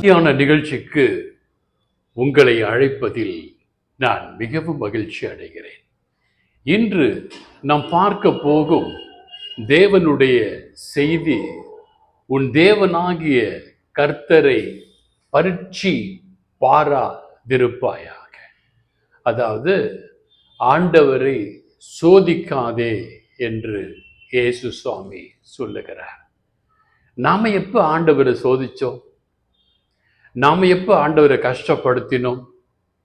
மத்தியான நிகழ்ச்சிக்கு உங்களை அழைப்பதில் நான் மிகவும் மகிழ்ச்சி அடைகிறேன். இன்று நாம் பார்க்க போகும் தேவனுடைய செய்தி உன் தேவனாகிய கர்த்தரை பரீட்சி பாராதிருப்பாயாக. அதாவது ஆண்டவரை சோதிக்காதே என்று இயேசு சுவாமி சொல்லுகிறார். நாம் எப்போ ஆண்டவரை சோதிச்சோம்? நாம் எப்போ ஆண்டவரை கஷ்டப்படுத்தினோம்?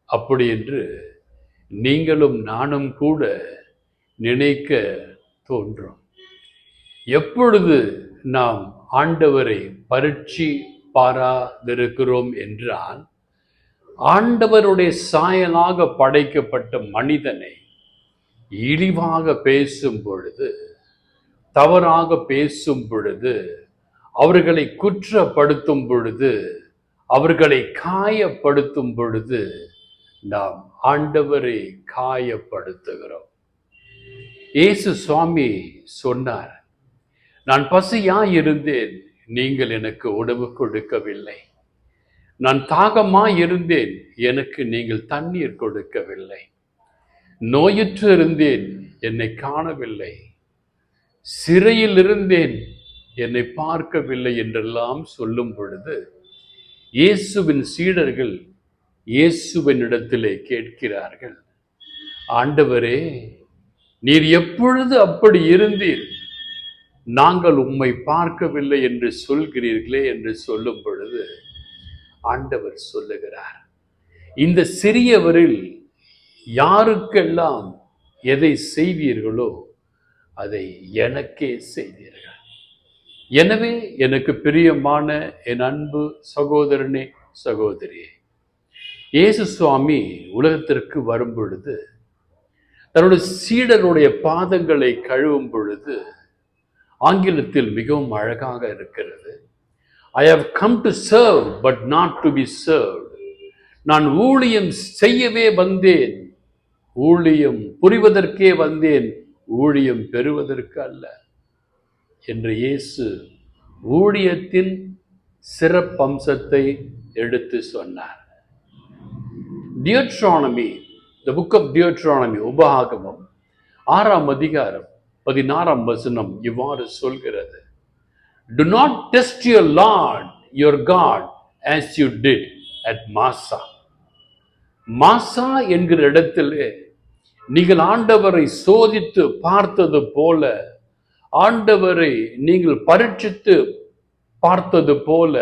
அப்படி என்று நீங்களும் நானும் கூட நினைக்க தோன்றும். எப்பொழுது நாம் ஆண்டவரை பரீட்சி பாராதிருக்கிறோம் என்றால் ஆண்டவருடைய சாயலாக படைக்கப்பட்ட மனிதனை இழிவாக பேசும் பொழுது தவறாக பேசும் பொழுது அவர்களை குற்றப்படுத்தும் பொழுது அவர்களை காயப்படுத்தும் பொழுது நாம் ஆண்டவரை காயப்படுத்துகிறோம். இயேசு சுவாமி சொன்னார் நான் பசியா இருந்தேன் நீங்கள் எனக்கு உணவு கொடுக்கவில்லை. நான் தாகமா இருந்தேன் எனக்கு நீங்கள் தண்ணீர் கொடுக்கவில்லை. நோயுற்று இருந்தேன் என்னை காணவில்லை. சிறையில் இருந்தேன் என்னை பார்க்கவில்லை என்றெல்லாம் சொல்லும் பொழுது இயேசுவின் சீடர்கள் இயேசுவினிடத்திலே கேட்கிறார்கள். ஆண்டவரே நீர் எப்பொழுது அப்படி இருந்தீர்? நாங்கள் உம்மை பார்க்கவில்லை என்று சொல்கிறீர்களே என்று சொல்லும் பொழுது ஆண்டவர் சொல்லுகிறார் இந்த சிறியவரில் யாருக்கெல்லாம் எதை செய்வீர்களோ அதை எனக்கே செய்தீர்கள் எனவே எனக்கு பிரியமான என் அன்பு சகோதரனே சகோதரியே இயேசு சுவாமி உலகத்திற்கு வரும் பொழுது தன்னுடைய சீடனுடைய பாதங்களை கழுவும் பொழுது ஆங்கிலத்தில் மிகவும் அழகாக இருக்கிறது I have come to serve but not to be serve நான் ஊழியம் செய்யவே வந்தேன் ஊழியம் புரிவதற்கே வந்தேன் ஊழியம் பெறுவதற்கு அல்ல. என்று இயேசு ஊழியத்தின் சிறப்பம்சத்தை எடுத்து சொன்னார். டியோட்ரானமி த புக் ஆஃப் டியோட்ரானமி உபாகமம் ஆறாம் அதிகாரம் பதினாறாம் வசனம் இவ்வாறு சொல்கிறது. Do not test your Lord your God as you did at Massah Massah என்கிற இடத்திலே நீங்கள் ஆண்டவரை சோதித்து பார்த்தது போல ஆண்டவரை நீங்கள் பரீட்சித்து பார்த்தது போல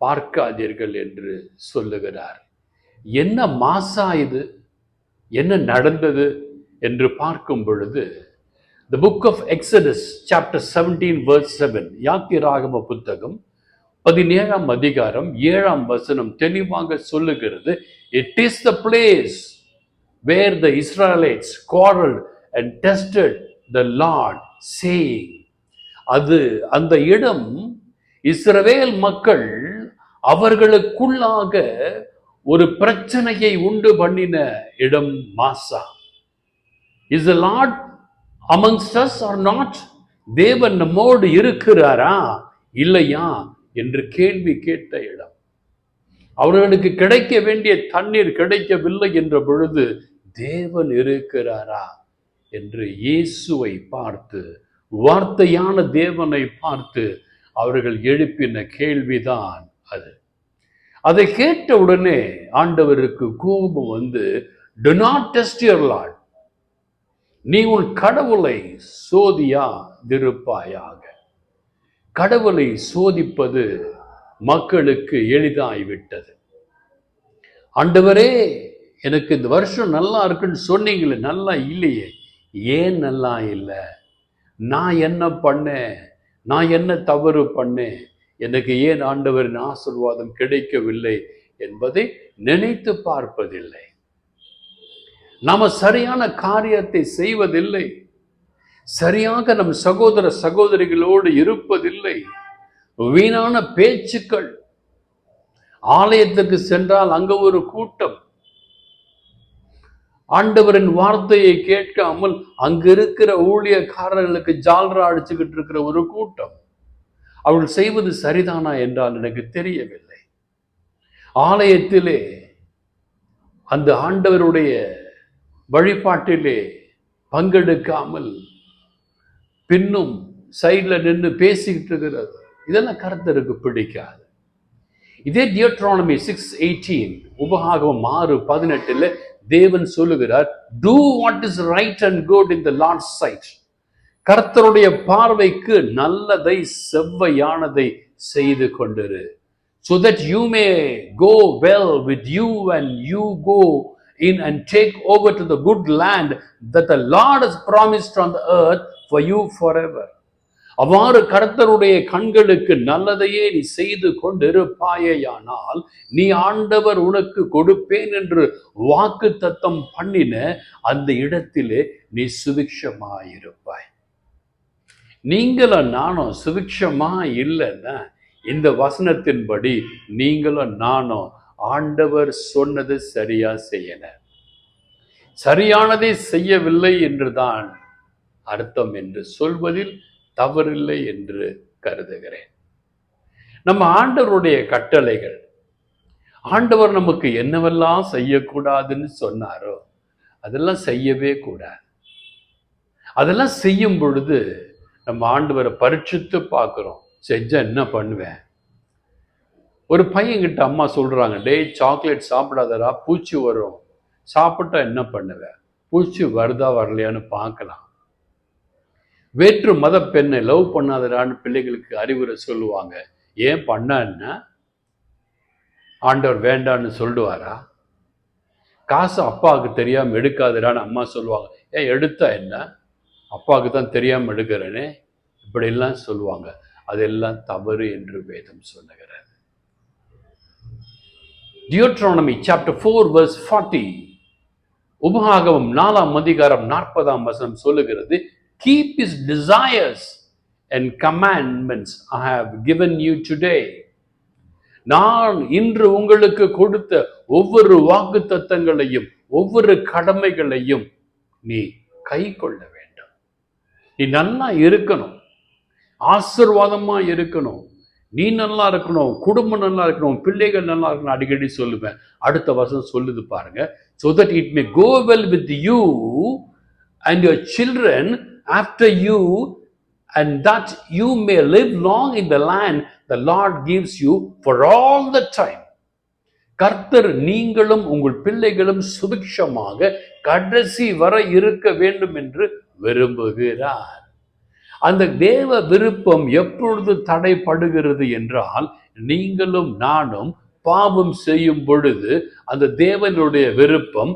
பார்க்காதீர்கள் என்று சொல்லுகிறார். என்ன மாசா இது? என்ன நடந்தது? என்று பார்க்கும் பொழுது the book of Exodus chapter seventeen verse seven யாத்திராகம புத்தகம் பதினேழாம் அதிகாரம் ஏழாம் வசனம் தெளிவாக சொல்லுகிறது it is the place where the Israelites quarreled and tested the Lord saying அது அந்த இடம் இஸ்ரவேல் மக்கள் அவர்களுக்குள்ளாக ஒரு பிரச்சனையை உண்டு பண்ணின இடம் Massah. Is the Lord us or not தேவன் நம்மோடு இருக்கிறாரா? இல்லையா? என்று கேள்வி கேட்ட இடம். அவர்களுக்கு கிடைக்க வேண்டிய தண்ணீர் கிடைக்கவில்லை என்ற பொழுது தேவன் இருக்கிறாரா? என்று இயேசுவை பார்த்து வார்த்தையான தேவனை பார்த்து அவர்கள் எழுப்பின கேள்விதான் அது. அதை கேட்ட உடனே ஆண்டவருக்கு கோபம் வந்து do not test your Lord நீ உன் கடவுளை சோதியா திருப்பாயாக கடவுளை சோதிப்பது மக்களுக்கு எளிதாய்விட்டது. ஆண்டவரே எனக்கு இந்த வருஷம் நல்லா இருக்குன்னு சொன்னீங்களே நல்லா இல்லையே. ஏன் நல்லா இல்லை? நான் என்ன பண்ணேன்? நான் என்ன தவறு பண்ணேன்? எனக்கு ஏன் ஆண்டவரின் ஆசிர்வாதம் கிடைக்கவில்லை என்பதை நினைத்து பார்ப்பதில்லை. நாம சரியான காரியத்தை செய்வதில்லை. சரியாக நம் சகோதர சகோதரிகளோடு இருப்பதில்லை. வீணான பேச்சுக்கள். ஆலயத்துக்கு சென்றால் அங்க ஒரு கூட்டம். ஆண்டவரின் வார்த்தையை கேட்காமல் அங்க இருக்கிற ஊழியக்காரர்களுக்கு ஜால்ரா அடிச்சுக்கிட்டு இருக்கிற ஒரு கூட்டம். அவள் செய்வது சரிதானா என்றால் எனக்கு தெரியவில்லை. ஆலயத்திலே அந்த ஆண்டவருடைய வழிபாட்டிலே பங்கெடுக்காமல் பின்னும் சைடில் நின்று பேசிக்கிட்டு இருக்கிறது. இதெல்லாம் கருத்தருக்கு பிடிக்காது. இதே டியோட்ரானமி சிக்ஸ் எயிட்டீன் உபகாகம் ஆறு பதினெட்டுல தேவன் சொல்லுகிறார் do what is right and good in the Lord sight கர்த்தருடைய பார்வைக்கு நல்லதை செவ்வையானதை செய்து கொண்டிரு so that you may go well with you and you go in and take over to the good land that the Lord has promised on the earth for you forever. அவ்வாறு கர்த்தருடைய கண்களுக்கு நல்லதையே நீ செய்து கொண்டிருப்பாயேயானால் நீ ஆண்டவர் உனக்கு கொடுப்பேன் என்று வாக்கு தத்தம் பண்ணின அந்த இடத்திலே நீ சுபிக்ஷமாயிருப்பாய் நீங்களும் நானும் சுபிக்ஷமா இல்லைன்னா இந்த வசனத்தின்படி நீங்களும் நானும் ஆண்டவர் சொன்னது சரியா செய்யல. சரியானதை செய்யவில்லை என்றுதான் அர்த்தம் என்று சொல்வதில் தவறில்லை என்று கருதுகிறேன். நம்ம ஆண்டவருடைய கட்டளைகள் ஆண்டவர் நமக்கு என்னவெல்லாம் செய்யக்கூடாதுன்னு சொன்னாரோ அதெல்லாம் செய்யவே கூடாது. அதெல்லாம் செய்யும் பொழுது நம்ம ஆண்டவரை பரீட்சித்து பார்க்குறோம். செஞ்சா என்ன பண்ணுவேன்? ஒரு பையன்கிட்ட அம்மா சொல்றாங்க டேய் சாக்லேட் சாப்பிடாதடா பூச்சி வரும். சாப்பிட்டா என்ன பண்ணுவேன் பூச்சி வருதா வரலையான்னு பார்க்கலாம். வேற்று மத பெண்ணை லவ் பண்ணாதடான்னு பிள்ளைகளுக்கு அறிவுரை சொல்லுவாங்க. ஏன் பண்ணான்னா ஆண்டவர் வேண்டான்னு சொல்லுவாரா? காசு அப்பாவுக்கு தெரியாமல் எடுக்காதடான்னு அம்மா சொல்லுவாங்க. ஏன் எடுத்தா என்ன? அப்பாவுக்கு தான் தெரியாமல் எடுக்கிறேனே. இப்படியெல்லாம் சொல்லுவாங்க. அதெல்லாம் தவறு என்று வேதம் சொல்லுகிறது. Deuteronomy chapter four verse forty உபகாகமம் நாலாம் அதிகாரம் நாற்பதாம் வசனம் சொல்லுகிறது keep his desires and commandments I have given you today நான் இன்று உங்களுக்கு கொடுத்த ஒவ்வொரு வாக்கு தத்தங்களையும் ஒவ்வொரு கடமைகளையும் நீ கை கொள்ள வேண்டும். நீ நல்லா இருக்கணும். ஆசிர்வாதமா இருக்கணும். நீ நல்லா இருக்கணும். குடும்பம் நல்லா இருக்கணும். பிள்ளைகள் நல்லா இருக்கணும். அடிக்கடி சொல்லுவேன். அடுத்த வருஷம் சொல்லுது பாருங்க. So that it may go well with you and your children after you and that you may live long in the land the lord gives you for all the time. கர்த்தர் நீங்களும் உங்கள் பிள்ளைகளும் சுபிக்ஷமாக கடைசி வர இருக்க வேண்டும் என்று விரும்புகிறார். அந்த தேவ விருப்பம் எப்பொழுது தடைப்படுகிறது என்றால் நீங்களும் நானும் பாவம் செய்யும் பொழுது அந்த தேவனுடைய விருப்பம்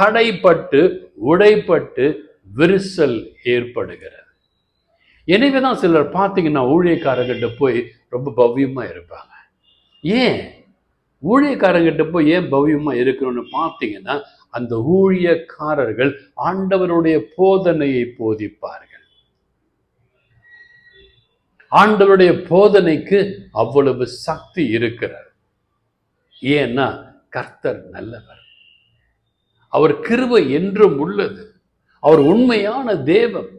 தடைப்பட்டு உடைப்பட்டு விரிசல் ஏற்படுகிறது. எனவேதான் சிலர் பார்த்தீங்கன்னா ஊழியக்காரர்கிட்ட போய் ரொம்ப பவ்யமாக இருப்பாங்க. ஏன்? ஊழியக்காரங்கிட்ட போய் ஏன் பவ்யமாக இருக்கணும்னு பார்த்தீங்கன்னா அந்த ஊழியக்காரர்கள் ஆண்டவருடைய போதனையை போதிப்பார்கள். ஆண்டவருடைய போதனைக்கு அவ்வளவு சக்தி இருக்கிறது. ஏன்னா கர்த்தர் நல்லவர். அவர் கிருவை என்றும் உள்ளது. அவர் உண்மையான தேவன்.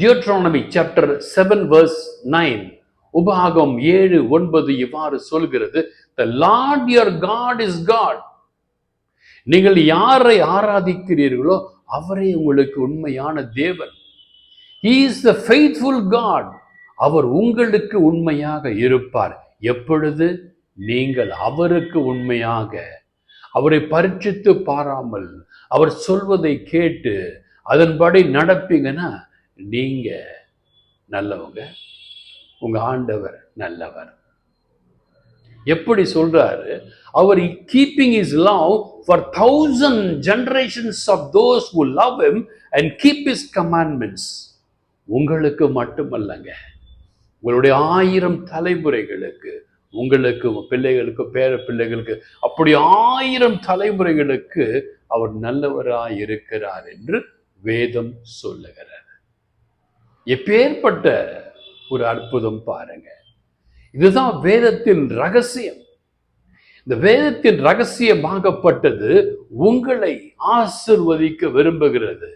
Deuteronomy chapter seven verse nine உபாகம் ஏழு ஒன்பது இவ்வாறு சொல்கிறது. The Lord your God is God நீங்கள் யாரை ஆராதிக்கிறீர்களோ அவரே உங்களுக்கு உண்மையான தேவன். இஸ் த the காட் அவர் உங்களுக்கு உண்மையாக இருப்பார். எப்பொழுது? நீங்கள் அவருக்கு உண்மையாக. அவரை பரீட்சித்து பாராமல் அவர் சொல்வதை கேட்டு அதன்படி நடப்பீங்கன்னா நீங்கள் நல்லவங்க உங்கள் ஆண்டவர் நல்லவர். எப்படி சொல்றாரு? அவர் keeping his love for thousand generations of those who love him and keep his commandments உங்களுக்கு மட்டுமல்லங்க. உங்களுடைய ஆயிரம் தலைமுறைகளுக்கு உங்களுக்கு பிள்ளைகளுக்கு பேர பிள்ளைகளுக்கு அப்படி ஆயிரம் தலைமுறைகளுக்கு அவர் நல்லவராய் இருக்கிறார் என்று வேதம் சொல்லுகிறார் எப்பேற்பட்ட ஒரு அற்புதம் பாருங்க. இதுதான் வேதத்தின் ரகசியம். இந்த வேதத்தின் ரகசியமாகப்பட்டது உங்களை ஆசிர்வதிக்க விரும்புகிறது.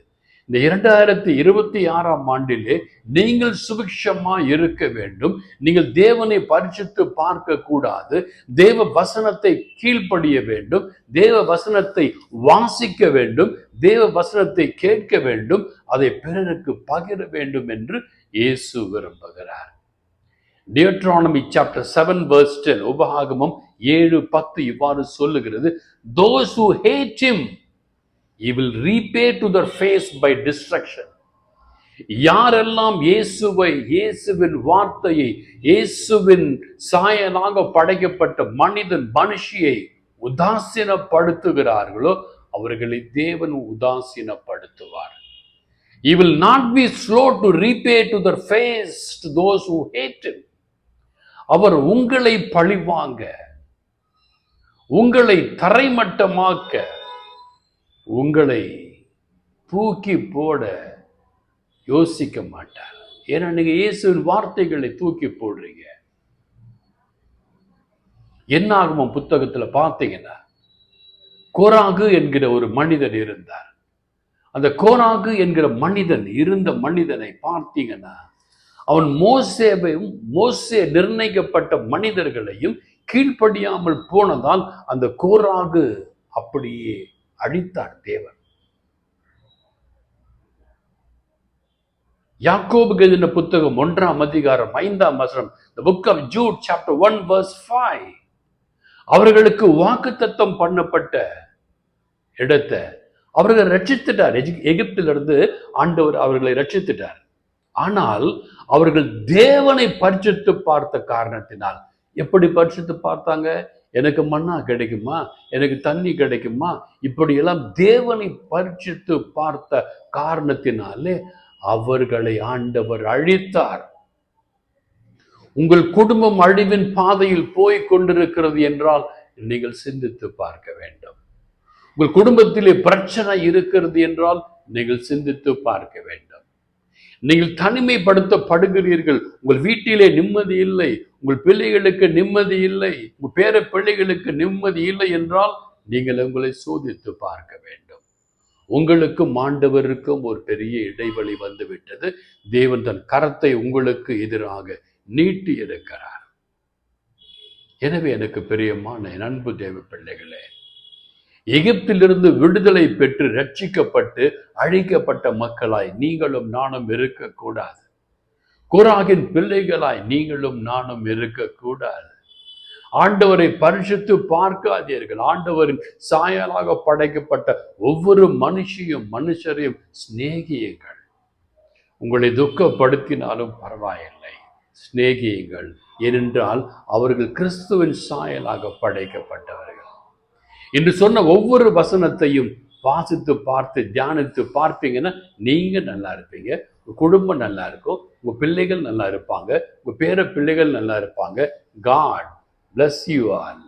இந்த இரண்டாயிரத்தி இருபத்தி ஆறாம் ஆண்டிலே நீங்கள் சுபிக்ஷமா இருக்க வேண்டும். நீங்கள் தேவனை பரிசுத்து பார்க்க கூடாது. தேவ வசனத்தை கீழ்ப்படிய வேண்டும். தேவ வசனத்தை வாசிக்க வேண்டும். தேவ வசனத்தை கேட்க வேண்டும். அதை பிறருக்கு பகிர வேண்டும் என்று இயேசு விரும்புகிறார். டியோட்ரானமி சாப்டர் செவன் verse 10 உபகாகமம் ஏழு பத்து இவ்வாறு சொல்லுகிறது. Those who hate him he will to their face by destruction யாரெல்லாம் இயேசுவை இயேசுவின் வார்த்தையை இயேசுவின் சாயலாக படைக்கப்பட்ட மனிதன் மனுஷியை உதாசீனப்படுத்துகிறார்களோ அவர்களை தேவன் உதாசீனப்படுத்துவார். He will not be slow to repay to their face to those who hate அவர் உங்களை பழிவாங்க உங்களை தரைமட்டமாக்க உங்களை தூக்கி போட யோசிக்க மாட்டார். ஏன்னா நீங்க இயேசுவின் வார்த்தைகளை தூக்கி போடுறீங்க. என்ன ஆகுமோ புத்தகத்தில் பார்த்தீங்கன்னா கோராகு என்கிற ஒரு மனிதன் இருந்தார். அந்த கோராகு என்கிற மனிதன் இருந்த மனிதனை பார்த்தீங்கன்னா அவன் மோசேவையும் மோசே நிர்ணயிக்கப்பட்ட மனிதர்களையும் கீழ்ப்படியாமல் போனதால் அந்த கோராகு அப்படியே அழித்தார் தேவன். யாக்கோபுக்கு எழுதின புத்தகம் ஒன்றாம் அதிகாரம் ஐந்தாம் வசனம் the book of Jude chapter one verse five அவர்களுக்கு வாக்குத்தத்தம் பண்ணப்பட்ட இடத்தை அவர்கள் ரட்சித்துட்டார் எஜி- எகிப்திலிருந்து ஆண்டவர் அவர்களை ரட்சித்துட்டார் ஆனால் அவர்கள் தேவனை பரிசுத்து பார்த்த காரணத்தினால் எப்படி பரிசுத்து பார்த்தாங்க? எனக்கு மண்ணா கிடைக்குமா? எனக்கு தண்ணி கிடைக்குமா? இப்படியெல்லாம் தேவனை பரிச்சித்து பார்த்த காரணத்தினாலே அவர்களை ஆண்டவர் அழித்தார். உங்கள் குடும்பம் அழிவின் பாதையில் போய் கொண்டிருக்கிறது என்றால் நீங்கள் சிந்தித்து பார்க்க வேண்டும். உங்கள் குடும்பத்திலே பிரச்சனை இருக்கிறது என்றால் நீங்கள் சிந்தித்து பார்க்க வேண்டும். நீங்கள் தனிமைப்படுத்தப்படுகிறீர்கள். உங்கள் வீட்டிலே நிம்மதி இல்லை. உங்கள் பிள்ளைகளுக்கு நிம்மதி இல்லை. உங்கள் பேர பிள்ளைகளுக்கு நிம்மதி இல்லை என்றால் நீங்கள் உங்களை சோதித்து பார்க்க வேண்டும். உங்களுக்கும் ஆண்டவருக்கும் ஒரு பெரிய இடைவெளி வந்துவிட்டது. தேவன் தன் கரத்தை உங்களுக்கு எதிராக நீட்டி இருக்கிறார் எனவே எனக்கு பிரியமான என் அன்பு தேவ பிள்ளைகளே எகிப்திலிருந்து விடுதலை பெற்று ரட்சிக்கப்பட்டு அழிக்கப்பட்ட மக்களாய் நீங்களும் நானும் இருக்கக்கூடாது. குராகின் பிள்ளைகளாய் நீங்களும் நானும் இருக்கக்கூடாது. ஆண்டவரை பரிசுத்து பார்க்காதீர்கள். ஆண்டவரின் சாயலாக படைக்கப்பட்ட ஒவ்வொரு மனுஷியும் மனுஷரையும் சிநேகியுங்கள். உங்களை துக்கப்படுத்தினாலும் பரவாயில்லை. சிநேகியுங்கள். ஏனென்றால் அவர்கள் கிறிஸ்துவின் சாயலாக படைக்கப்பட்டவர்கள். என்று சொன்ன ஒவ்வொரு வசனத்தையும் வாசித்து பார்த்து தியானித்து பார்ப்பீங்கன்னா நீங்க நல்லா இருப்பீங்க உங்கள் குடும்பம் நல்லா இருக்கும் உங்க பிள்ளைகள் நல்லா இருப்பாங்க உங்கள் பேர பிள்ளைகள் நல்லா இருப்பாங்க. God bless you all